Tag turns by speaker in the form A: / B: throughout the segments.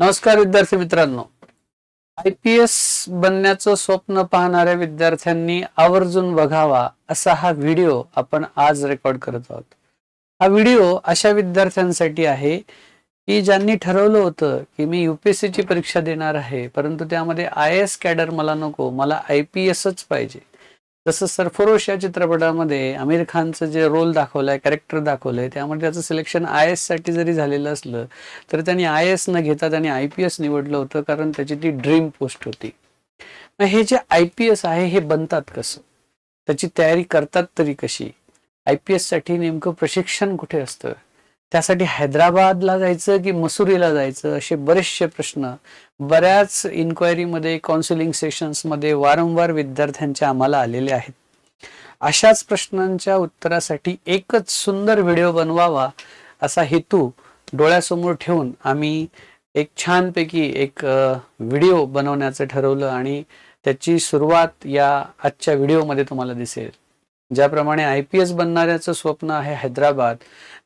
A: नमस्कार विद्यार्थी मित्रांनो. आय पी एस बनण्याचं स्वप्न पाहणाऱ्या विद्यार्थ्यांनी आवर्जून बघावा असा हा व्हिडिओ आपण आज रेकॉर्ड करत आहोत. हा व्हिडिओ अशा विद्यार्थ्यांसाठी आहे की ज्यांनी ठरवलं होतं की मी युपीएससी ची परीक्षा देणार आहे परंतु त्यामध्ये आय एस कॅडर मला नको मला आय पी एसच पाहिजे. तसं सरफरोश या चित्रपटामध्ये आमिर खानचं जे रोल दाखवलाय कॅरेक्टर दाखवलंय त्यामध्ये त्याचं सिलेक्शन आय एससाठी जरी झालेलं असलं तर त्यांनी आय एस न घेता त्यांनी आय पी एस निवडलं होतं कारण त्याची ती ड्रीम पोस्ट होती. मग हे जे आय पी एस आहे हे बनतात कसं? त्याची तयारी करतात तरी कशी? आय पी एससाठी नेमकं प्रशिक्षण कुठे असतं? त्यासाठी हैदराबादला जायचं की मसुरीला जायचं असे बरेचसे प्रश्न बऱ्याच इन्क्वायरीमध्ये काउन्सिलिंग सेशन्समध्ये वारंवार विद्यार्थ्यांच्या आम्हाला आलेले आहेत. अशाच प्रश्नांच्या उत्तरासाठी एकच सुंदर व्हिडिओ बनवावा असा हेतू डोळ्यासमोर ठेवून आम्ही एक छानपैकी एक व्हिडिओ बनवण्याचं ठरवलं आणि त्याची सुरुवात या आजच्या व्हिडिओमध्ये तुम्हाला दिसेल. ज्याप्रमाणे आय पी एस बनणाऱ्याचं स्वप्न आहे हैदराबाद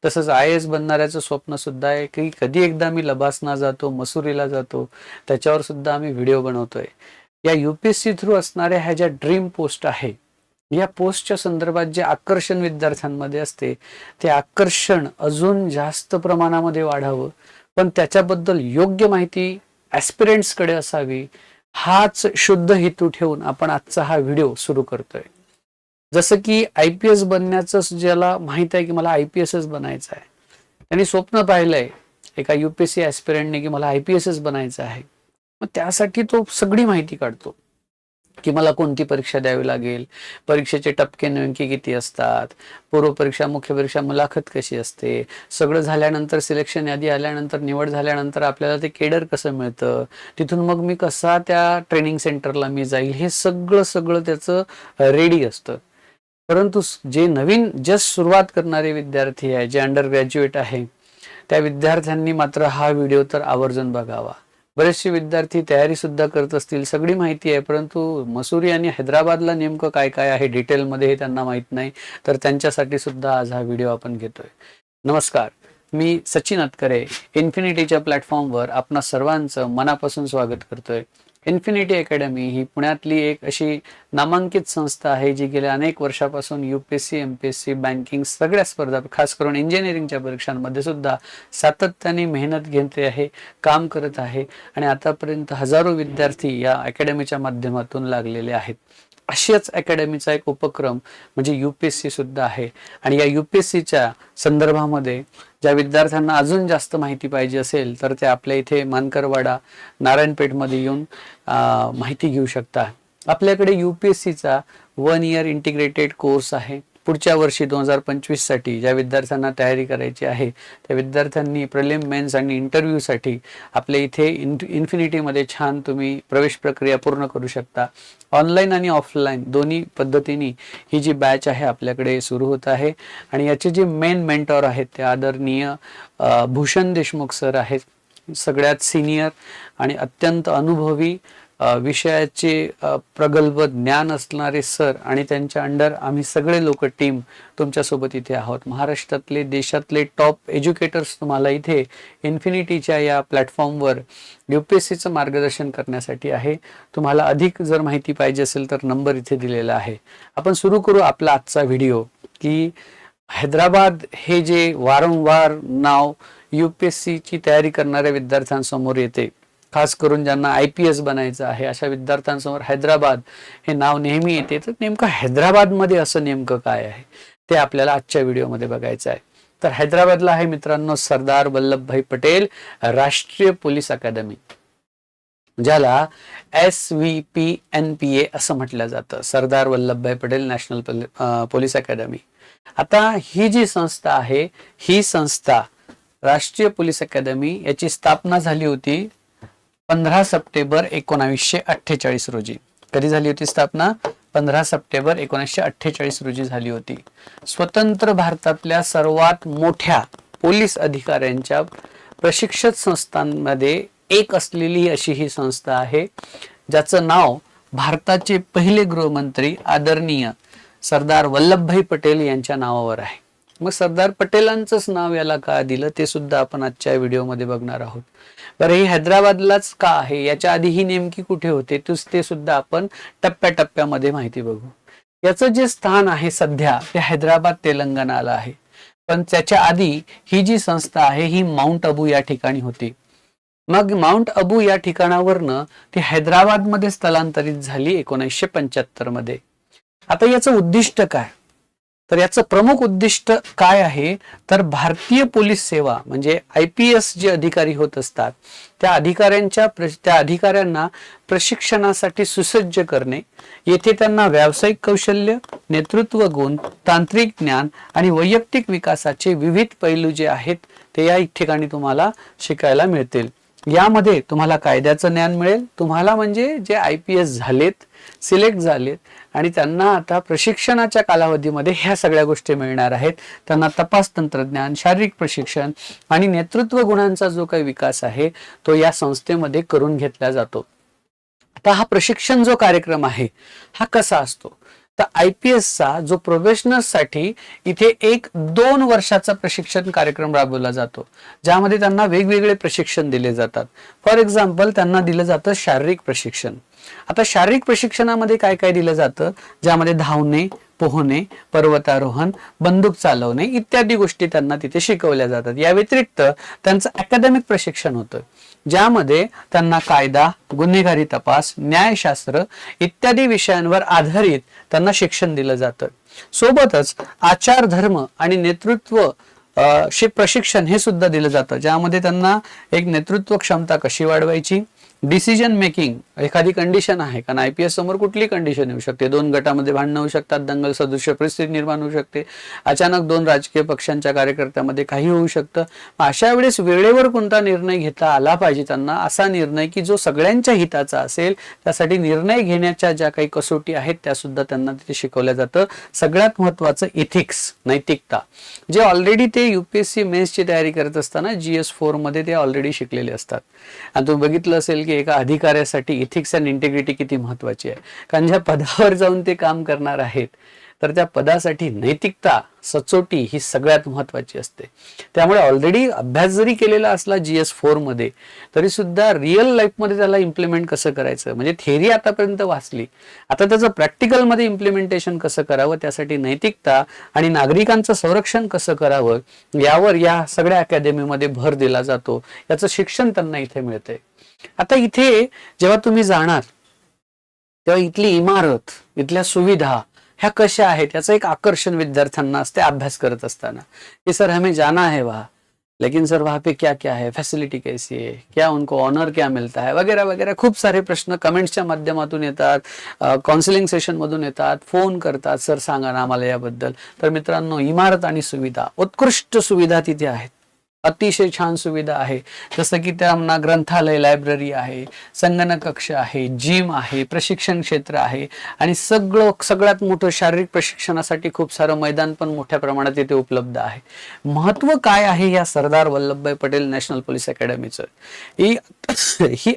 A: तसंच आय एस बनणाऱ्याचं स्वप्न सुद्धा आहे की कधी एकदा मी लबासना जातो मसुरीला जातो त्याच्यावर सुद्धा आम्ही व्हिडिओ बनवतोय. या युपीएससी थ्रू असणाऱ्या ह्या ज्या ड्रीम पोस्ट आहे या पोस्टच्या संदर्भात जे आकर्षण विद्यार्थ्यांमध्ये असते ते आकर्षण अजून जास्त प्रमाणामध्ये वाढावं. पण त्याच्याबद्दल योग्य माहिती ॲस्पिरंट्सकडे असावी हाच शुद्ध हेतू ठेवून आपण आजचा हा व्हिडिओ सुरू करतोय. जसं की आय पी एस बनण्याचं ज्याला माहीत आहे की मला आय पी एसच बनायचं आहे. त्यांनी स्वप्न पाहिलंय एका युपीएससी ॲस्पिरंटने की मला आय पी एसच बनायचं आहे. मग त्यासाठी तो सगळी माहिती काढतो की मला कोणती परीक्षा द्यावी लागेल परीक्षेचे टप्के नेमके किती असतात पूर्व परीक्षा मुख्य परीक्षा मुलाखत कशी असते सगळं झाल्यानंतर सिलेक्शन यादी आल्यानंतर निवड झाल्यानंतर आपल्याला ते केडर कसं मिळतं तिथून मग मी कसा त्या ट्रेनिंग सेंटरला मी जाईल हे सगळं सगळं त्याचं रेडी असतं. परंतु जे नवीन जस्ट सुरुवात करणारे विद्यार्थी आहे जे अंडर ग्रॅज्युएट आहे त्या विद्यार्थ्यांनी मात्र हा व्हिडिओ तर आवर्जून बघावा. बरेचसे विद्यार्थी तयारी सुद्धा करत असतील सगळी माहिती आहे परंतु मसुरी आणि हैदराबादला नेमकं काय काय आहे डिटेलमध्ये हे त्यांना माहीत नाही. तर त्यांच्यासाठी सुद्धा आज हा व्हिडिओ आपण घेतोय. नमस्कार मी सचिन अतकरे इन्फिनिटीच्या प्लॅटफॉर्मवर आपणा सर्वांचं मनापासून स्वागत करतोय. इन्फिनिटी अकॅडमी ही पुण्यातली एक अशी नामांकित संस्था आहे जी गेल्या अनेक वर्षापासून U P S C M P S C banking सगळ्या स्पर्धा खास करून इंजिनिअरिंगच्या परीक्षांमध्ये सुद्धा सातत्याने मेहनत घेते आहे काम करत आहे आणि आतापर्यंत हजारो विद्यार्थी या अकॅडमीच्या माध्यमातून लागलेले आहेत. अशाच अकॅडमीचा एक उपक्रम म्हणजे यू पी एस सी सुद्धा आहे. आणि या यू पी एस सीच्या संदर्भामध्ये ज्या विद्यार्थ्यांना अजून जास्त माहिती पाहिजे असेल तर ते आपल्या इथे मानकरवाडा नारायणपेठमध्ये येऊन माहिती घेऊ शकता. आपल्याकडे यू पी एस सीचा वन इयर इंटिग्रेटेड कोर्स आहे. पुढच्या वर्षी दोन हजार पंचवीससाठी ज्या विद्यार्थ्यांना तयारी करायची आहे त्या विद्यार्थ्यांनी प्रिलिम मेन्स आणि इंटरव्ह्यूसाठी आपल्या इथे इन इन्फिनिटीमध्ये छान तुम्ही प्रवेश प्रक्रिया पूर्ण करू शकता. ऑनलाईन आणि ऑफलाईन दोन्ही पद्धतीने ही जी बॅच आहे आपल्याकडे सुरू होत आहे. आणि याचे जे मेन मेंटॉर आहेत ते आदरणीय भूषण देशमुख सर आहेत. सगळ्यात सिनियर आणि अत्यंत अनुभवी विषयाचे प्रगल्भ ज्ञान असणारे सर आणि त्यांच्या अंडर आम्ही सगळे लोक टीम तुमच्यासोबत इथे आहोत. महाराष्ट्रातले देशातले टॉप एज्युकेटर्स तुम्हाला इथे इन्फिनिटीच्या या प्लॅटफॉर्मवर यू पी एस सीचं मार्गदर्शन करण्यासाठी आहे. तुम्हाला अधिक जर माहिती पाहिजे असेल तर नंबर इथे दिलेला आहे. आपण सुरू करू आपला आजचा व्हिडिओ की हैदराबाद हे जे वारंवार नाव यू पी एस सीची तयारी करणाऱ्या विद्यार्थ्यांसमोर येते. खास करून ज्यांना आय पी एस बनायचं आहे अशा विद्यार्थ्यांसमोर हैदराबाद हे नाव नेहमी येते. तर नेमकं हैदराबादमध्ये असं नेमकं काय आहे? ते आपल्याला आजच्या व्हिडिओमध्ये बघायचं आहे. तर हैदराबादला आहे मित्रांनो सरदार वल्लभभाई पटेल राष्ट्रीय पोलीस अकादमी ज्याला S V P N P A असं म्हटलं जातं सरदार वल्लभभाई पटेल नॅशनल पोलीस अकादमी. आता ही जी संस्था आहे ही संस्था राष्ट्रीय पोलीस अकादमी याची स्थापना झाली होती पंधरा सप्टेंबर एकोणावीसशे अठ्ठेचाळीस रोजी. कधी झाली होती स्थापना? पंधरा सप्टेंबर एकोणीसशे अठ्ठेचाळीस रोजी झाली होती. स्वतंत्र भारतातल्या सर्वात मोठ्या पोलीस अधिकाऱ्यांच्या प्रशिक्षक संस्थांमध्ये एक असलेली अशी ही संस्था आहे ज्याचं नाव भारताचे पहिले गृहमंत्री आदरणीय सरदार वल्लभभाई पटेल यांच्या नावावर आहे. मग सरदार पटेलांचंच नाव याला का दिलं ते सुद्धा आपण आजच्या व्हिडिओमध्ये बघणार आहोत. बरं हे हैदराबादलाच का आहे? याच्या आधी ही नेमकी कुठे होते? ते सुद्धा आपण टप्प्याटप्प्यामध्ये माहिती बघू. याचं जे स्थान आहे सध्या ते हैदराबाद तेलंगणाला आहे. पण त्याच्या आधी ही जी संस्था आहे ही माउंट अबू या ठिकाणी होती. मग माउंट अबू या ठिकाणावरनं ती हैदराबादमध्ये स्थलांतरित झाली एकोणीसशे पंच्याहत्तरमध्ये आता याचं उद्दिष्ट काय? तर याचं प्रमुख उद्दिष्ट काय आहे? तर भारतीय पोलीस सेवा म्हणजे आय पी एस जे अधिकारी होत असतात त्या अधिकाऱ्यांच्या त्या अधिकाऱ्यांना प्रशिक्षणासाठी सुसज्ज करणे येथे त्यांना व्यावसायिक कौशल्य नेतृत्व गुण तांत्रिक ज्ञान आणि वैयक्तिक विकासाचे विविध पैलू जे आहेत ते या ठिकाणी तुम्हाला शिकायला मिळतील. यामध्ये तुम्हाला कायद्याचं ज्ञान मिळेल. तुम्हाला म्हणजे जे आय पी एस झालेत सिलेक्ट झालेत आणि त्यांना आता प्रशिक्षणाच्या कालावधीमध्ये ह्या सगळ्या गोष्टी मिळणार आहेत. त्यांना तपास तंत्रज्ञान शारीरिक प्रशिक्षण आणि नेतृत्व गुणांचा जो काही विकास आहे तो या संस्थेमध्ये करून घेतला जातो. आता हा प्रशिक्षण जो कार्यक्रम आहे हा कसा असतो? तर आय पी एसचा जो प्रोफेशनल्ससाठी इथे एक दोन वर्षाचा प्रशिक्षण कार्यक्रम राबवला जातो ज्यामध्ये त्यांना वेगवेगळे प्रशिक्षण दिले जातात. फॉर एक्झाम्पल त्यांना दिलं जातं शारीरिक प्रशिक्षण. आता शारीरिक प्रशिक्षणामध्ये काय काय दिलं जातं? ज्यामध्ये धावणे पोहणे पर्वतारोहण बंदूक चालवणे इत्यादी गोष्टी त्यांना तिथे शिकवल्या जातात. या व्यतिरिक्त त्यांचं अकॅडमिक प्रशिक्षण होतं. ज्यामध्ये त्यांना कायदा गुन्हेगारी तपास न्यायशास्त्र इत्यादी विषयांवर आधारित त्यांना शिक्षण दिलं जातं. सोबतच आचार धर्म आणि नेतृत्व शे प्रशिक्षण हे सुद्धा दिलं जातं. ज्यामध्ये त्यांना एक नेतृत्व क्षमता कशी वाढवायची? डिसिजन मेकिंग एखादी कंडिशन आहे कारण आय पी एस समोर कुठली कंडिशन येऊ शकते? दोन गटामध्ये भांडणं होऊ शकतात दंगल सदृश्य परिस्थिती निर्माण होऊ शकते अचानक दोन राजकीय पक्षांच्या कार्यकर्त्यामध्ये काही होऊ शकतं. अशा वेळेस वेळेवर कोणता निर्णय घेता आला पाहिजे त्यांना? असा निर्णय की जो सगळ्यांच्या हिताचा असेल त्यासाठी निर्णय घेण्याच्या ज्या काही कसोटी आहेत त्या सुद्धा त्यांना तिथे शिकवल्या जातं. सगळ्यात महत्वाचं इथिक्स नैतिकता. जे ऑलरेडी ते युपीएससी मेन्सची तयारी करत असताना जी एस फोरमध्ये ते ऑलरेडी शिकलेले असतात. आणि तुम्ही बघितलं असेल की एका अधिकाऱ्यासाठी इथिक्स अँड इंटिग्रिटी किती महत्वाची आहे? कारण ज्या पदावर जाऊन ते काम करणार आहेत तर त्या पदासाठी नैतिकता सचोटी ही सगळ्यात महत्वाची असते. त्यामुळे ऑलरेडी अभ्यास जरी केलेला असला जी एस फोरमध्ये तरी सुद्धा रिअल लाईफमध्ये त्याला इम्प्लिमेंट कसं करायचं? म्हणजे थेरी आतापर्यंत वाचली. आता त्याचं प्रॅक्टिकलमध्ये इम्प्लिमेंटेशन कसं करावं? त्यासाठी नैतिकता आणि नागरिकांचं संरक्षण कसं करावं? यावर या सगळ्या अकॅडमीमध्ये भर दिला जातो. याचं शिक्षण त्यांना इथे मिळतंय. आता इथे जेव्हा तुम्ही जाणार तेव्हा इथली इमारत इथल्या सुविधा ह्या कशा आहेत याचं एक आकर्षण विद्यार्थ्यांना असते अभ्यास करत असताना. की सर हमें जाना है वहा. लेकिन सर वहाँ पे क्या क्या है? फैसिलिटी कैसी है? क्या उनको ऑनर क्या मिलता है? वगैरह वगैरह. खूप सारे प्रश्न कमेंट्सच्या माध्यमातून येतात काउन्सिलिंग सेशन मधून येतात फोन करतात. सर सांगा ना आम्हाला याबद्दल. तर मित्रांनो इमारत आणि सुविधा उत्कृष्ट सुविधा तिथे आहेत. अतिशय छान सुविधा आहे. जसं की त्यांना ग्रंथालय लायब्ररी आहे संगणक कक्ष आहे जिम आहे प्रशिक्षण क्षेत्र आहे आणि सगळं सगळ्यात मोठं शारीरिक प्रशिक्षणासाठी खूप सारं मैदान पण मोठ्या प्रमाणात इथे उपलब्ध आहे. महत्त्व काय आहे या सरदार वल्लभभाई पटेल नॅशनल पोलीस अकॅडमीचं? ही ही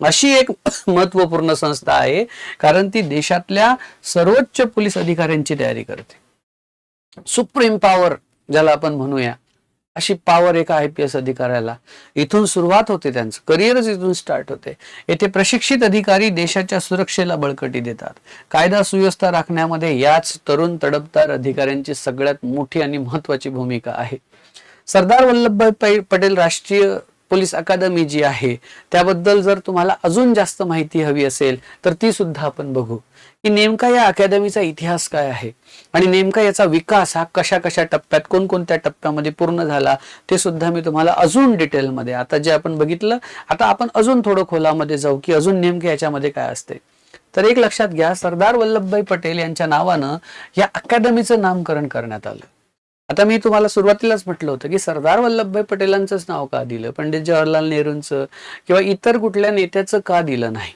A: अशी एक महत्त्वपूर्ण संस्था आहे कारण ती देशातल्या सर्वोच्च पोलीस अधिकाऱ्यांची तयारी करते. सुप्रीम पॉवर ज्याला आपण म्हणूया अशी पॉवर एका आय पी एस अधिकाऱ्याला. इथून सुरुवात होते त्यांचं. करिअरच इथून स्टार्ट होते. येथे प्रशिक्षित अधिकारी देशाच्या सुरक्षेला बळकटी देतात. कायदा सुव्यवस्था राखण्यामध्ये याच तरुण तडपदार अधिकाऱ्यांची सगळ्यात मोठी आणि महत्वाची भूमिका आहे. सरदार वल्लभभाई पटेल राष्ट्रीय पोलीस अकादमी जी आहे त्याबद्दल जर तुम्हाला अजून जास्त माहिती हवी असेल तर ती सुद्धा आपण बघू. की नेमका या अकॅडमीचा इतिहास काय आहे? आणि नेमका याचा विकास हा कशा कशा टप्प्यात कोणकोणत्या टप्प्यामध्ये पूर्ण झाला ते सुद्धा मी तुम्हाला अजून डिटेलमध्ये आता जे आपण बघितलं आता आपण अजून थोडं खोलामध्ये जाऊ की अजून नेमके याच्यामध्ये काय असते. तर एक लक्षात घ्या सरदार वल्लभभाई पटेल यांच्या नावानं या अकादमीचं नामकरण करण्यात आलं. आता मी तुम्हाला सुरुवातीलाच म्हटलं होतं की सरदार वल्लभभाई पटेलांचंच नाव का दिलं? पंडित जवाहरलाल नेहरूंचं किंवा इतर कुठल्या नेत्याचं का दिलं नाही?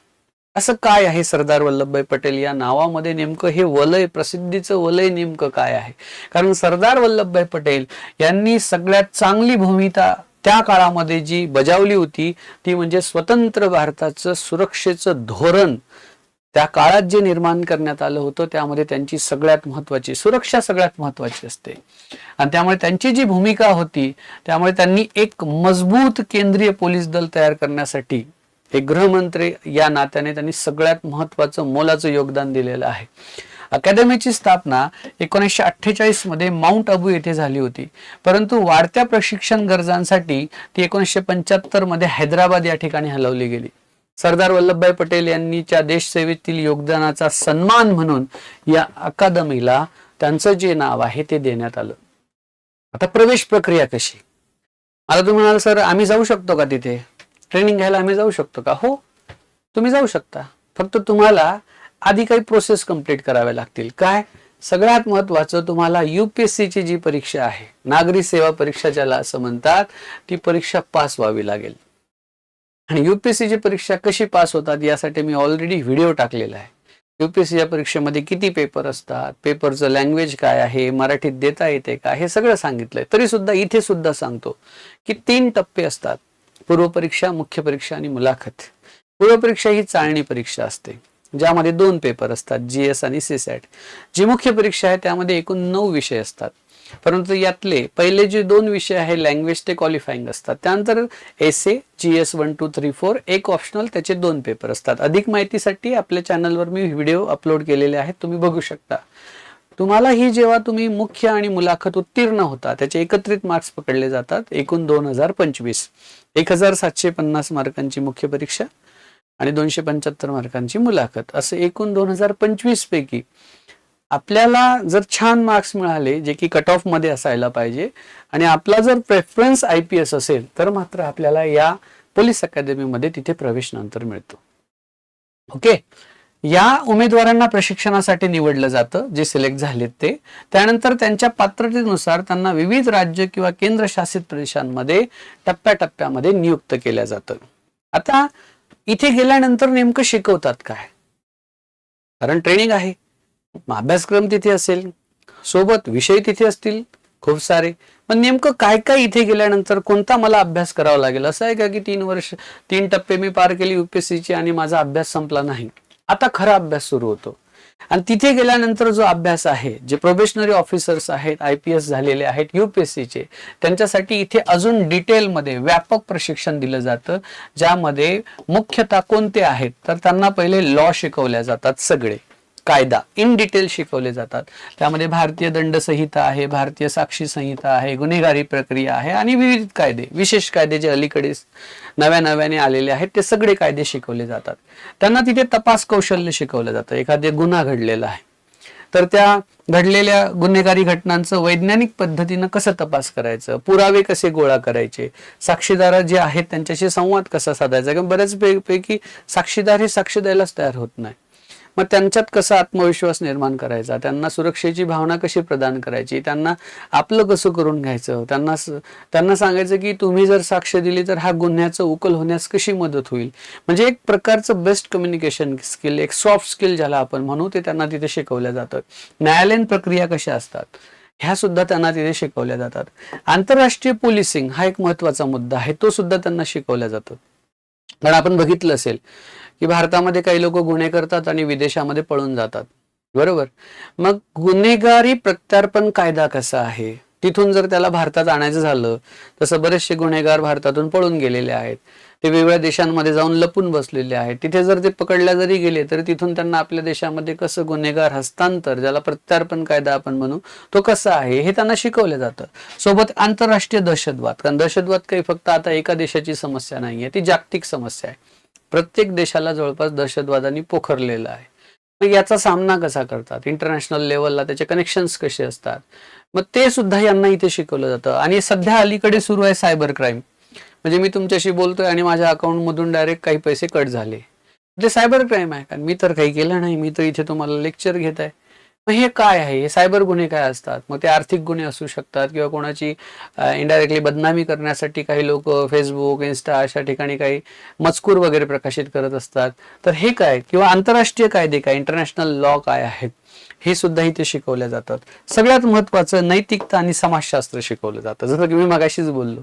A: असं काय आहे सरदार वल्लभभाई पटेल या नावामध्ये नेमकं? हे वलय प्रसिद्धीचं वलय नेमकं काय आहे? कारण सरदार वल्लभभाई पटेल यांनी सगळ्यात चांगली भूमिका त्या काळामध्ये जी बजावली होती ती म्हणजे स्वतंत्र भारताचं सुरक्षेचं धोरण त्या काळात जे निर्माण करण्यात आलं होतं त्यामध्ये त्यांची सगळ्यात महत्वाची सुरक्षा सगळ्यात महत्वाची असते. आणि त्यामुळे त्यांची जी भूमिका होती त्यामुळे त्यांनी एक मजबूत केंद्रीय पोलीस दल तयार करण्यासाठी हे गृहमंत्री या नात्याने त्यांनी सगळ्यात महत्वाचं मोलाचं योगदान दिलेलं आहे. अकॅडमीची स्थापना एकोणीसशे अठ्ठेचाळीसमध्ये माउंट अबू येथे झाली होती. परंतु वाढत्या प्रशिक्षण गरजांसाठी ती एकोणीसशे पंच्याहत्तरमध्ये हैदराबाद या ठिकाणी हलवली गेली. सरदार वल्लभभाई पटेल यांनीच्या देशसेवेतील योगदानाचा सन्मान म्हणून या अकादमीला त्यांचं जे नाव आहे ते देण्यात आलं. आता प्रवेश प्रक्रिया कशी? आता तुम्ही म्हणाल सर आम्ही जाऊ शकतो का तिथे? ट्रेनिंग घ्यायला आम्ही जाऊ शकतो का? हो तुम्ही जाऊ शकता. फक्त तुम्हाला आधी काही प्रोसेस कंप्लीट कराव्या लागतील. काय? सगळ्यात महत्वाचं तुम्हाला युपीएससीची ची जी परीक्षा आहे नागरी सेवा परीक्षा ज्याला असं म्हणतात ती परीक्षा पास व्हावी लागेल. आणि युपीएससीची ची परीक्षा कशी पास होतात यासाठी मी ऑलरेडी व्हिडिओ टाकलेला आहे. युपीएससीच्या परीक्षेमध्ये किती पेपर असतात? पेपरचं लँग्वेज काय आहे? मराठीत देता येते का? हे सगळं सांगितलंय. तरी सुद्धा इथे सुद्धा सांगतो की तीन टप्पे असतात. पूर्व परीक्षा मुख्य परीक्षा आणि मुलाखत. पूर्वपरीक्षा ही चाळणी परीक्षा असते ज्यामध्ये दोन पेपर असतात जी एस आणि सीसॅट जी मुख्य परीक्षा आहे त्यामध्ये एकूण नऊ विषय असतात. परंतु यातले पहिले जे दोन विषय आहे लँग्वेज ते क्वालिफाईंग असतात. त्यानंतर S A G S one two three four एक ऑप्शनल त्याचे दोन पेपर असतात. अधिक माहितीसाठी आपल्या चॅनलवर मी व्हिडिओ अपलोड केलेले आहेत तुम्ही बघू शकता. तुम्हाला ही जेव्हा तुम्ही मुख्य आणि मुलाखत उत्तीर्ण होता त्याचे एकत्रित मार्क्स पकडले जातात एकूण दोन हजार पंचवीस. एक हजार सातशे पन्नास मार्कांची मुख्य परीक्षा आणि दोनशे पंच्याहत्तर मार्कांची मुलाखत. असं एकूण दोन हजार पंचवीस पैकी आपल्याला जर छान मार्क्स मिळाले जे की कट ऑफमध्ये असायला पाहिजे आणि आपला जर प्रेफरन्स आय पी एस असेल तर मात्र आपल्याला या पोलीस अकॅडमीमध्ये तिथे प्रवेश नंतर मिळतो. ओके या उमेदवारांना प्रशिक्षणासाठी निवडलं जातं जे सिलेक्ट झालेत ते. त्यानंतर त्यांच्या पात्रतेनुसार त्यांना विविध राज्य किंवा केंद्रशासित प्रदेशांमध्ये टप्प्याटप्प्यामध्ये नियुक्त केल्या जातं. आता इथे गेल्यानंतर नेमकं शिकवतात काय? कारण ट्रेनिंग आहे. मग अभ्यासक्रम तिथे असेल सोबत विषय तिथे असतील खूप सारे. पण नेमकं काय काय इथे गेल्यानंतर कोणता मला अभ्यास करावा लागेल? असं आहे का की तीन वर्ष तीन टप्पे मी पार केली युपीएससीची आणि माझा अभ्यास संपला नाही? आता खरा अभ्यास सुरू होतो. आणि तिथे गेल्यानंतर जो अभ्यास आहे जे प्रोबेशनरी ऑफिसर्स आहेत आय पी एस झालेले आहेत युपीएससीचे त्यांच्यासाठी इथे अजून डिटेलमध्ये व्यापक प्रशिक्षण दिलं जातं ज्यामध्ये मुख्यतः कोणते आहेत? तर त्यांना पहिले लॉ शिकवल्या जातात सगळे. कायदा इन डिटेल शिकवले जातात. त्यामध्ये भारतीय दंड संहिता आहे भारतीय साक्षी संहिता आहे गुन्हेगारी प्रक्रिया आहे आणि विविध कायदे विशेष कायदे जे अलीकडे नव्या नव्याने आलेले आहेत ते सगळे कायदे शिकवले जातात. त्यांना तिथे तपास कौशल्य शिकवलं जातं. एखादे गुन्हा घडलेला आहे. तर त्या घडलेल्या गुन्हेगारी घटनांचं वैज्ञानिक पद्धतीनं कसं तपास करायचं? पुरावे कसे गोळा करायचे? साक्षीदार जे आहेत त्यांच्याशी संवाद कसा साधायचा? किंवा बऱ्याच पैकी साक्षीदार हे साक्ष द्यायलाच तयार होत नाही. मग त्यांच्यात कसा आत्मविश्वास निर्माण करायचा? त्यांना सुरक्षेची भावना कशी प्रदान करायची? त्यांना आपलं कसं करून घ्यायचं? त्यांना त्यांना सांगायचं की तुम्ही जर साक्ष दिली तर हा गुन्ह्याचं उकल होण्यास कशी मदत होईल? म्हणजे एक प्रकारचं बेस्ट कम्युनिकेशन स्किल एक सॉफ्ट स्किल ज्याला आपण म्हणू ते त्यांना तिथे शिकवल्या जातं. न्यायालयीन प्रक्रिया कशा असतात? ह्या सुद्धा त्यांना तिथे शिकवल्या जातात. आंतरराष्ट्रीय पोलिसिंग हा एक महत्त्वाचा मुद्दा आहे. तो सुद्धा त्यांना शिकवला जातो. कारण आपण बघितलं असेल की भारतामध्ये काही लोक गुन्हे करतात आणि विदेशामध्ये पळून जातात. बरोबर? मग गुन्हेगारी प्रत्यार्पण कायदा कसा आहे? तिथून जर त्याला भारतात आणायचं झालं तसं बरेचसे गुन्हेगार भारतातून पळून गेलेले आहेत. ते वेगवेगळ्या देशांमध्ये जाऊन लपून बसलेले आहेत. तिथे जर ते पकडल्या जरी गेले तरी तिथून त्यांना आपल्या देशामध्ये कसं गुन्हेगार हस्तांतर ज्याला प्रत्यार्पण कायदा आपण म्हणू तो कसा आहे हे त्यांना शिकवलं जातं. सोबत आंतरराष्ट्रीय दहशतवाद कारण दहशतवाद काही फक्त आता एका देशाची समस्या नाहीये ती जागतिक समस्या आहे. प्रत्येक देशाला जवळपास दहशतवादाने पोखरलेलं आहे. मग याचा सामना कसा करतात? इंटरनॅशनल लेवलला त्याचे कनेक्शन्स कसे असतात? मग ते सुद्धा यांना इथे शिकवलं जातं. आणि सध्या अलीकडे सुरू आहे सायबर क्राईम म्हणजे मी तुमच्याशी बोलतोय आणि माझ्या अकाउंटमधून डायरेक्ट काही पैसे कट झाले. ते सायबर क्राईम आहे. कारण मी तर काही केलं नाही. मी तर इथे तुम्हाला लेक्चर घेत आहे. हे काय आहे? हे सायबर गुन्हे काय असतात? मग ते आर्थिक गुन्हे असू शकतात किंवा कोणाची इनडायरेक्टली बदनामी करण्यासाठी काही लोक फेसबुक इन्स्टा अशा ठिकाणी काही मजकूर वगैरे प्रकाशित करत असतात. तर हे काय? किंवा आंतरराष्ट्रीय कायदे काय? इंटरनॅशनल लॉ काय आहेत? हे सुद्धा इथे शिकवल्या जातात. सगळ्यात महत्वाचं नैतिकता आणि समाजशास्त्र शिकवलं जातं. जसं की मी मगाशीच बोललो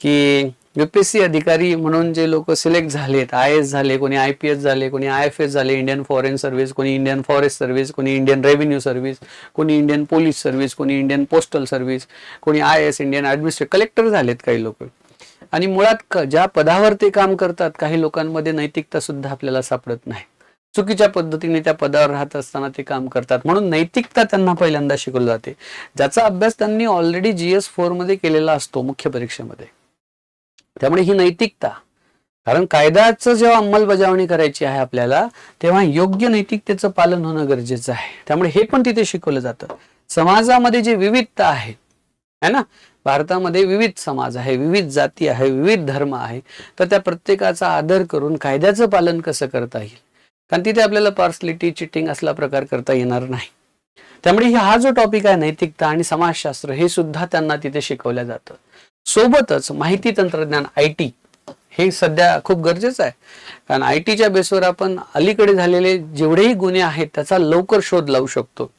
A: की युपीएससी अधिकारी म्हणून जे लोक सिलेक्ट झालेत आय एस झाले कोणी आय पी एस झाले कोणी आय एफ एस झाले इंडियन फॉरेन सर्व्हिस कोणी इंडियन फॉरेस्ट सर्व्हिस कोणी इंडियन रेव्हेन्यू सर्व्हिस कोणी इंडियन पोलीस सर्व्हिस कोणी इंडियन पोस्टल सर्व्हिस कोणी I S Indian administrate collector झालेत काही लोक. आणि मुळात ज्या पदावर ते काम करतात काही लोकांमध्ये नैतिकता सुद्धा आपल्याला सापडत नाही. चुकीच्या पद्धतीने त्या पदावर राहत असताना ते काम करतात. म्हणून नैतिकता त्यांना पहिल्यांदा शिकवली जाते. ज्याचा अभ्यास त्यांनी ऑलरेडी जी एस फोरमध्ये केलेला असतो मुख्य परीक्षेमध्ये. त्यामुळे ही नैतिकता. कारण कायद्याचं जेव्हा अंमलबजावणी करायची आहे आपल्याला तेव्हा योग्य नैतिकतेचं पालन होणं गरजेचं आहे. त्यामुळे हे पण तिथे शिकवलं जातं. समाजामध्ये जी विविधता आहे है ना? भारतामध्ये विविध समाज आहे विविध जाती आहे विविध धर्म आहे. तर त्या प्रत्येकाचा आदर करून कायद्याचं पालन कसं करता येईल? कारण तिथे आपल्याला पार्सलिटी चिटिंग असला प्रकार करता येणार नाही. त्यामुळे हा जो टॉपिक आहे नैतिकता आणि समाजशास्त्र हे सुद्धा त्यांना तिथे शिकवलं जातं. सोबतच माहिती तंत्रज्ञान आय टी हे सध्या खूप गरजेचं आहे. कारण आय टीच्या बेसवर आपण अलीकडे झालेले जेवढेही गुन्हे आहेत त्याचा लवकर शोध लावू शकतो.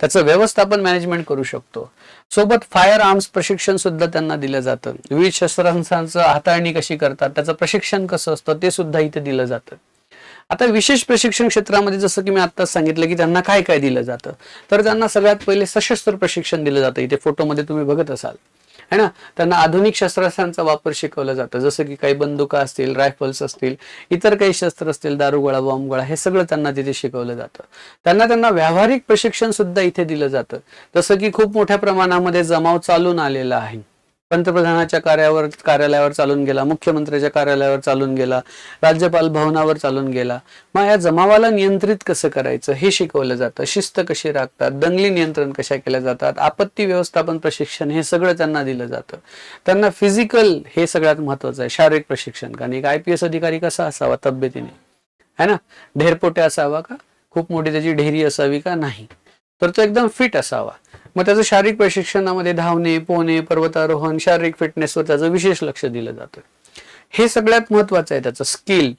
A: त्याचं व्यवस्थापन मॅनेजमेंट करू शकतो. सोबत फायर आर्म्स प्रशिक्षण सुद्धा त्यांना दिलं जातं. विविध शस्त्रांचं हाताळणी कशी करतात त्याचं प्रशिक्षण कसं असतं ते सुद्धा इथे दिलं जातं. आता विशेष प्रशिक्षण क्षेत्रामध्ये जसं की मी आत्ताच सांगितलं की त्यांना काय काय दिलं जातं. तर त्यांना सगळ्यात पहिले सशस्त्र प्रशिक्षण दिलं जातं. इथे फोटोमध्ये तुम्ही बघत असाल. है ना? त्यांना आधुनिक शस्त्रास्त्रांचा वापर शिकवला जातो. जसं की काही बंदुका असतील रायफल्स असतील इतर काही शस्त्र असतील दारुगोळा बॉम्बगोळा हे सगळं त्यांना तिथे शिकवलं जातं. त्यांना त्यांना व्यावहारिक प्रशिक्षण सुद्धा इथे दिलं जातं. जसं की खूप मोठ्या प्रमाणामध्ये जमाव चालून आलेला आहे. पंतप्रधानाच्या कार्यावर कार्यालयावर चालून गेला मुख्यमंत्र्याच्या कार्यालयावर चालून गेला राज्यपाल भवनावर चालून गेला. मग या जमावाला नियंत्रित कसं करायचं? हे शिकवलं जातं. शिस्त कशी राखतात? दंगली नियंत्रण कशा केल्या जातात? आपत्ती व्यवस्थापन प्रशिक्षण हे सगळं त्यांना दिलं जातं. त्यांना फिजिकल हे सगळ्यात महत्वाचं आहे. शारीरिक प्रशिक्षण कारण एक आय पी एस अधिकारी कसा असावा? तब्येतीने. है ना? ढेरपोटे असावा का? खूप मोठी त्याची ढेरी असावी का? नाही. तर तो एकदम फिट असावा. मग त्याचं शारीरिक प्रशिक्षणामध्ये धावणे पोहणे पर्वतारोहण शारीरिक फिटनेसवर त्याचं विशेष लक्ष दिलं जातं हे सगळ्यात महत्वाचं आहे त्याचं स्किल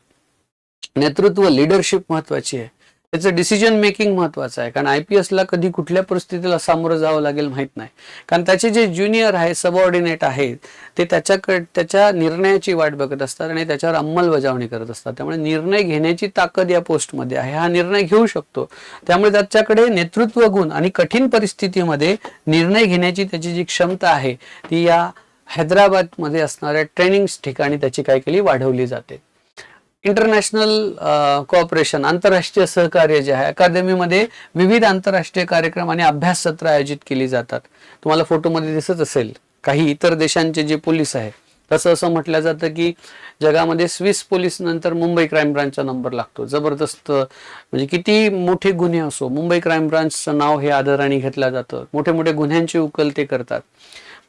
A: नेतृत्व लिडरशिप महत्वाची आहे. त्याचं डिसिजन मेकिंग महत्वाचं आहे. कारण आय पी एसला कधी कुठल्या परिस्थितीला सामोरं जावं लागेल माहीत नाही. कारण त्याचे जे ज्युनियर आहे सबऑर्डिनेट आहेत ते त्याच्याकडे त्याच्या निर्णयाची वाट बघत असतात आणि त्याच्यावर अंमलबजावणी करत असतात. त्यामुळे निर्णय घेण्याची ताकद या पोस्टमध्ये आहे. हा निर्णय घेऊ शकतो. त्यामुळे त्याच्याकडे नेतृत्व गुण आणि कठीण परिस्थितीमध्ये निर्णय घेण्याची त्याची जी क्षमता आहे ती या हैदराबादमध्ये असणाऱ्या ट्रेनिंग ठिकाणी त्याची काय केली वाढवली जाते. इंटरनॅशनल कोऑपरेशन uh, आंतरराष्ट्रीय सहकार्य जे आहे अकादमीमध्ये विविध आंतरराष्ट्रीय कार्यक्रम आणि अभ्यास सत्र आयोजित केली जातात. तुम्हाला फोटोमध्ये दिसत असेल काही इतर देशांचे जे पोलीस आहेत तसं असं म्हटलं जातं की जगामध्ये स्विस पोलीस नंतर मुंबई क्राईम ब्रांचचा नंबर लागतो. जबरदस्त म्हणजे किती मोठे गुन्हे असो मुंबई क्राईम ब्रांचचं नाव हे आदराने घेतलं जातं. मोठे मोठे गुन्ह्यांची उकल ते करतात.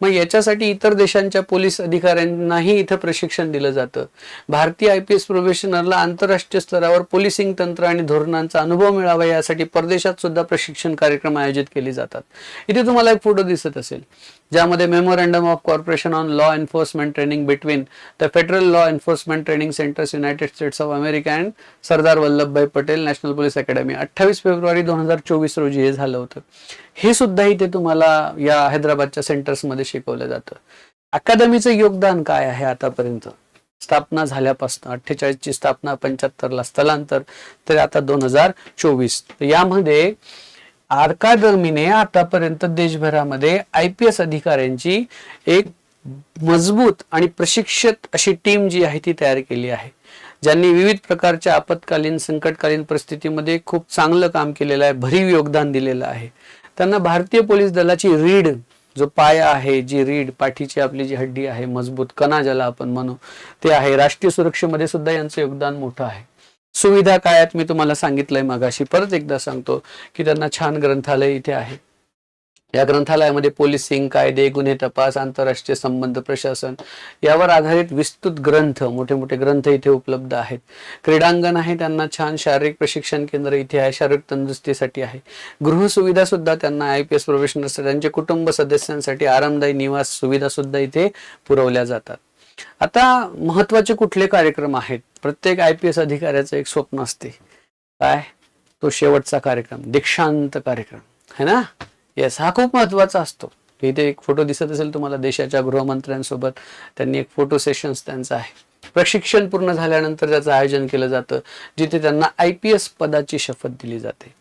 A: मग याच्यासाठी इतर देशांच्या पोलीस अधिकाऱ्यांनाही इथं प्रशिक्षण दिलं जातं. भारतीय आय पी एस प्रोबेशनरला आंतरराष्ट्रीय स्तरावर पोलिसिंग तंत्र आणि धोरणांचा अनुभव मिळावा यासाठी परदेशात सुद्धा प्रशिक्षण कार्यक्रम आयोजित केले जातात. इथे तुम्हाला एक फोटो दिसत असेल ज्यामध्ये memorandum of corporation on law enforcement training between the federal law enforcement training centres United States of America and Sardar Vallabhbhai Patel national police academy अठ्ठावीस फेब्रुवारी दोन हजार चोवीस रोजी हे झालं होतं. हे सुद्धा इथे तुम्हाला या हैदराबादच्या सेंटर्समध्ये शिकवलं जातं. अकादमीचं योगदान काय आहे आतापर्यंत? स्थापना झाल्यापासून अठ्ठेचाळीस ची स्थापना पंच्याहत्तरला स्थलांतर तर आता दोन हजार चोवीस. यामध्ये अकादमीने आतापर्यंत देशभरामध्ये आय पी एस अधिकाऱ्यांची एक मजबूत आणि प्रशिक्षित अशी टीम जी आहे ती तयार केली आहे. ज्यांनी विविध प्रकारच्या आपत्कालीन संकटकालीन परिस्थितीमध्ये खूप चांगलं काम केलेलं आहे भरीव योगदान दिलेलं आहे. त्यांना भारतीय पोलीस दलाची रीड जो पाया आहे जी रीड पाठीची आपली जी हड्डी आहे मजबूत कणा ज्याला आपण म्हणू ते आहे. राष्ट्रीय सुरक्षेमध्ये सुद्धा यांचं योगदान मोठं आहे. सुविधा काय आहेत? मी तुम्हाला सांगितलंय मगाशी. परत एकदा सांगतो की त्यांना छान ग्रंथालय इथे आहे. या ग्रंथालयामध्ये पोलिसिंग कायदे गुन्हे तपास आंतरराष्ट्रीय संबंध प्रशासन यावर आधारित विस्तृत ग्रंथ मोठे मोठे ग्रंथ इथे उपलब्ध आहेत. क्रीडांगण आहे त्यांना छान शारीरिक प्रशिक्षण केंद्र इथे आहे शारीरिक तंदुरुस्तीसाठी आहे. गृहसुविधा सुद्धा त्यांना आय पी एस प्रोफेशनल्स त्यांच्या कुटुंब सदस्यांसाठी आरामदायी निवास सुविधा सुद्धा इथे पुरवल्या जातात. आता महत्त्वाचे कुठले कार्यक्रम आहेत? प्रत्येक आय पी एस अधिकाऱ्याचं एक स्वप्न असते. काय? तो शेवटचा कार्यक्रम दीक्षांत कार्यक्रम. है ना? येस हा खूप महत्त्वाचा असतो. इथे एक फोटो दिसत असेल तुम्हाला देशाच्या गृहमंत्र्यांसोबत. त्यांनी एक फोटो सेशन्स त्यांचा आहे. प्रशिक्षण पूर्ण झाल्यानंतर त्याचं आयोजन केलं जातं जिथे त्यांना आय पी एस पदाची शपथ दिली जाते.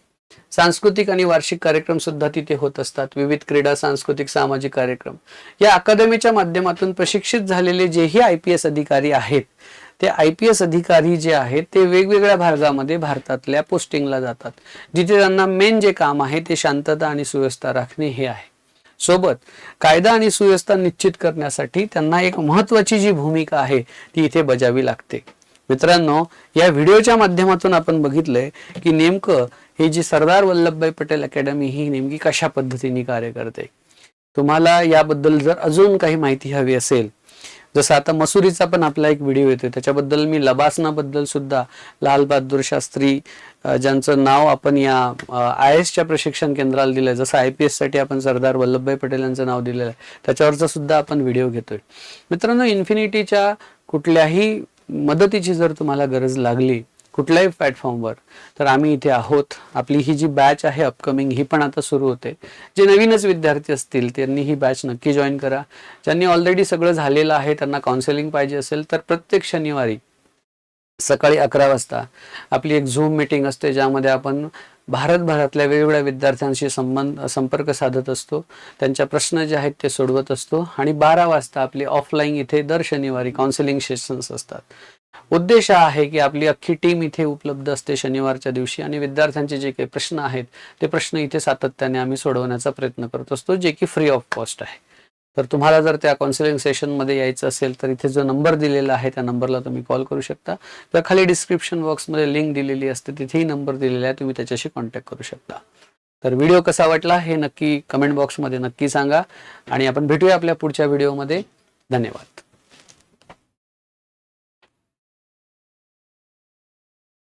A: सांस्कृतिक आणि वार्षिक कार्यक्रम सुद्धा तिथे होत असतात. विविध क्रीडा सांस्कृतिक सामाजिक कार्यक्रम. या अकादमीच्या माध्यमातून प्रशिक्षित झालेले जेही आय पी एस अधिकारी आहेत ते आय पी एस अधिकारी जे आहेत ते वेगवेगळ्या भागामध्ये भारतातल्या पोस्टिंगला जातात जिथे त्यांना मेन जे काम आहे ते शांतता आणि सुव्यवस्था राखणे हे आहे. सोबत कायदा आणि सुव्यवस्था निश्चित करण्यासाठी त्यांना एक महत्वाची जी भूमिका आहे ती इथे बजावी लागते. मित्रांनो या व्हिडिओच्या माध्यमातून आपण बघितलंय की नेमकं ही जी सरदार वल्लभभाई पटेल अकॅडमी ही नेमकी कशा पद्धतीने कार्य करते? तुम्हाला याबद्दल जर अजून काही माहिती हवी असेल जसं आता मसुरीचा पण आपला एक व्हिडिओ येतोय. त्याच्याबद्दल मी लबासनाबद्दल सुद्धा लाल बहादूर शास्त्री ज्यांचं नाव आपण या आय एसच्या प्रशिक्षण केंद्राला दिलंय. जसं आय पी एससाठी आपण सरदार वल्लभभाई पटेल यांचं नाव दिलेलं आहे. त्याच्यावरचा सुद्धा आपण व्हिडिओ घेतोय. मित्रांनो इन्फिनिटीच्या कुठल्याही मदतीची जर तुम्हाला गरज लागली कुठल्याही प्लॅटफॉर्मवर तर आम्ही इथे आहोत. आपली ही जी बॅच आहे अपकमिंग ही पण आता सुरू होते. जे नवीनच विद्यार्थी असतील त्यांनी ही बॅच नक्की जॉईन करा. ज्यांनी ऑलरेडी सगळं झालेलं आहे त्यांना काउन्सिलिंग पाहिजे असेल तर प्रत्येक शनिवारी सकाळी अकरा वाजता आपली एक झूम मीटिंग असते ज्यामध्ये आपण भारतभरातल्या वेगवेगळ्या विद्यार्थ्यांशी संबंध संपर्क साधत असतो. त्यांच्या प्रश्न जे आहेत ते सोडवत असतो. आणि बारा वाजता आपली ऑफलाईन इथे दर शनिवारी काउन्सिलिंग सेशन्स असतात. उद्देश हा आहे की आपली अख्खी टीम इथे उपलब्ध असते शनिवारच्या दिवशी आणि विद्यार्थ्यांचे जे काही प्रश्न आहेत ते प्रश्न इथे सातत्याने आम्ही सोडवण्याचा प्रयत्न करत असतो जे की फ्री ऑफ कॉस्ट आहे. तर तुम्हाला जर त्या काउन्सिलिंग सेशनमध्ये यायचं असेल तर इथे जो नंबर दिलेला आहे त्या नंबरला तुम्ही कॉल करू शकता. किंवा खाली डिस्क्रिप्शन बॉक्समध्ये लिंक दिलेली असते तिथेही नंबर दिलेला आहे तुम्ही त्याच्याशी कॉन्टॅक्ट करू शकता. तर व्हिडिओ कसा वाटला हे नक्की कमेंट बॉक्समध्ये नक्की सांगा. आणि आपण भेटूया आपल्या पुढच्या व्हिडिओमध्ये धन्यवाद.